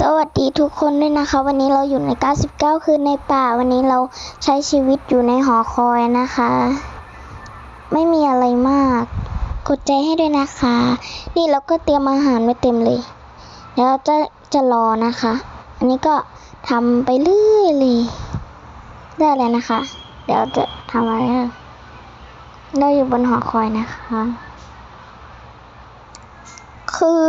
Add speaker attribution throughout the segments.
Speaker 1: สวัสดีทุกคนด้วยนะคะ วันนี้เราอยู่ใน 99 คืนในป่า วันนี้เราใช้ชีวิตอยู่ในหอคอยนะคะ ไม่มีอะไรมาก กดใจให้ด้วยนะคะ นี่เราก็เตรียมอาหารไว้เต็มเลยเดี๋ยวเราจะจะรอนะคะ อันนี้ก็ทำไปเรื่อยเลยได้เลยนะคะ เดี๋ยวจะทำอะไรเราอยู่บนหอคอยนะคะ คือ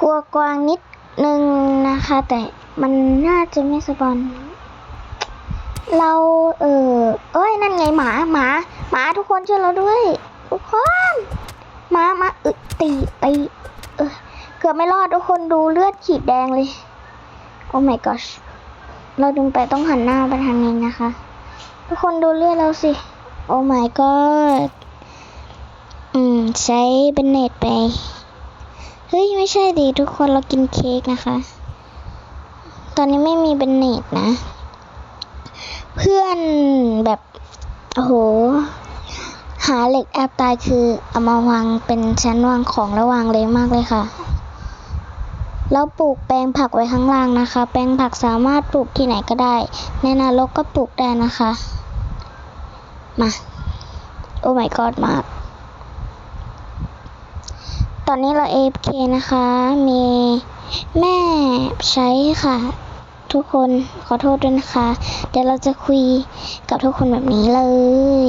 Speaker 1: กลัวกวางนิด หนึ่งนะคะ แต่มันน่าจะไม่สปอน เราเออเอ้ยนั่นไงหมาหมาหมาทุกคนช่วยเราด้วย ทุกคนหมาหมาอึตีตีเออเกือบไม่รอดทุกคนดูเลือดขีดแดงเลย โอ้ my gosh เราดึงไปต้องหันหน้าไปทางนี้นะคะ ทุกคนดูเลือดเราสิ โอ้ my god อืม ใช้เบนเนตไป ฮ้ย ไม่ใช่ดิทุกคนเรากินเค้กนะคะ ตอนนี้ไม่มีเบนเนตนะ เพื่อนแบบโอ้โห หาเหล็กแอบตายคือเอามาวางเป็นชั้นวางของแล้ววางเลยมากเลยค่ะเราปลูกแปลงผักไว้ข้างล่างนะคะ แปลงผักสามารถปลูกที่ไหนก็ได้ ในนรกก็ปลูกได้นะคะ มา โอ้ my god มาก ตอนนี้เรา AFK นะคะ มีแม่ใช้ค่ะ ทุกคนขอโทษด้วยนะคะ เดี๋ยวเราจะคุยกับทุกคนแบบนี้เลย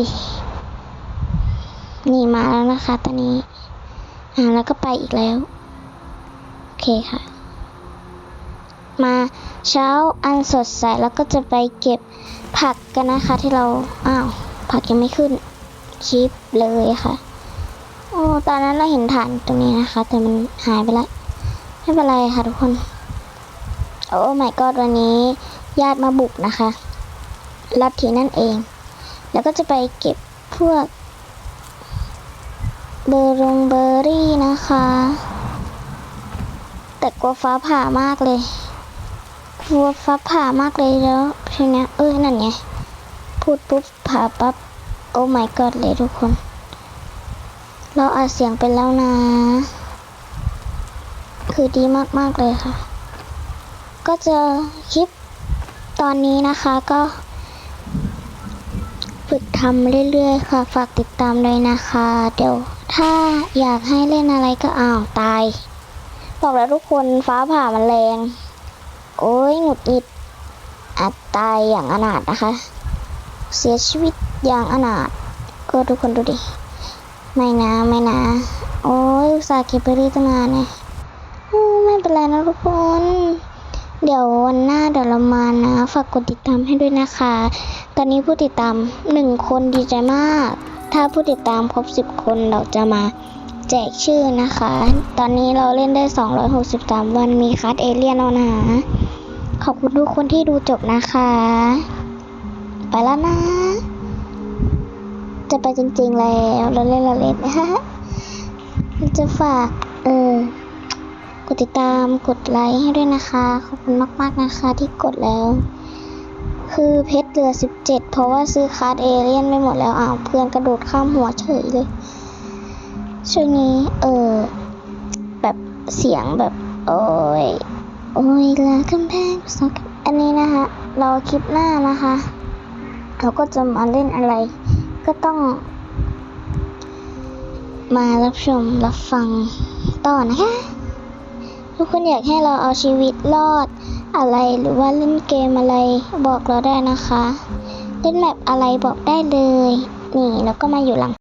Speaker 1: นี่มาแล้วนะคะ ตอนนี้ อ่าแล้วก็ไปอีกแล้ว โอเคค่ะ มาเช้าอันสดใสแล้วก็จะไปเก็บผักกันนะคะที่เรา อ้าว ผักยังไม่ขึ้นคลิปเลยค่ะ โอ้ตอนนั้นเราเห็นฐานตรงนี้นะคะ แต่มันหายไปแล้วไม่เป็นไรค่ะทุกคน โอ้ my god วันนี้ญาติมาบุกนะคะลัทธินั่นเอง แล้วก็จะไปเก็บพวก เบอร์รงเบอร์รี่นะคะ แต่กลัวฟ้าผ่ามากเลย กลัวฟ้าผ่ามากเลยแล้วทีนี้เอ้ยนั่นไงพูดปุ๊บผ่าปั๊บโอ้ my god เลยทุกคน เราอัดเสียงไปแล้วนะ คือดีมาก ๆ เลยค่ะ ก็จะคลิปตอนนี้นะคะก็ฝึกทำเรื่อย ๆ ค่ะ ฝากติดตามด้วยนะคะ เดี๋ยวถ้าอยากให้เล่นอะไรก็อ้าวตาย บอกแล้วทุกคนฟ้าผ่ามันแรง โอ้ยหงุดหงิดอาจตายอย่างอนาถนะคะ เสียชีวิตอย่างอนาถก็ทุกคนดูดิ ไม่นะไม่นะ โอ้ยอุตส่าห์เก็บไปรีตั้งนานเนี่ยโอ้ไม่เป็นไรนะทุกคน เดี๋ยววันหน้าเดี๋ยวเรามานะ ฝากกดติดตามให้ด้วยนะคะ ตอนนี้ผู้ติดตามหนึ่งคนดีใจมาก ถ้าผู้ติดตามครบสิบคนเราจะมาแจกชื่อนะคะ ตอนนี้เราเล่นได้ 263 วันมีคัสเอเลียนแล้วนะขอบคุณทุกคนที่ดูจบนะคะ ไปแล้วนะ จะไปจริงๆแล้วเราเล่นเราเล่นจะฝากเออกดติดตามกดไลค์ให้ด้วยนะคะ ขอบคุณมากๆนะคะที่กดแล้ว คือเพชรเหลือ 17 เพราะว่าซื้อคาร์ดเอเลี่ยนไปหมดแล้วอ้าวเพื่อนกระโดดข้ามหัวเฉยเลย ช่วงนี้ เออ แบบเสียงแบบ โอ้ย โอ้ยละกำแพงสองอันนี้นะคะ เราคลิปหน้านะคะ เราก็จะมาเล่นอะไร ก็ต้อง มารับชมรับฟังต่อนะคะ ทุกคนอยากให้เราเอาชีวิตรอดอะไรหรือว่าเล่นเกมอะไรบอกเราได้นะคะ เล่นแมปอะไรบอกได้เลย นี่แล้วก็มาอยู่หลัง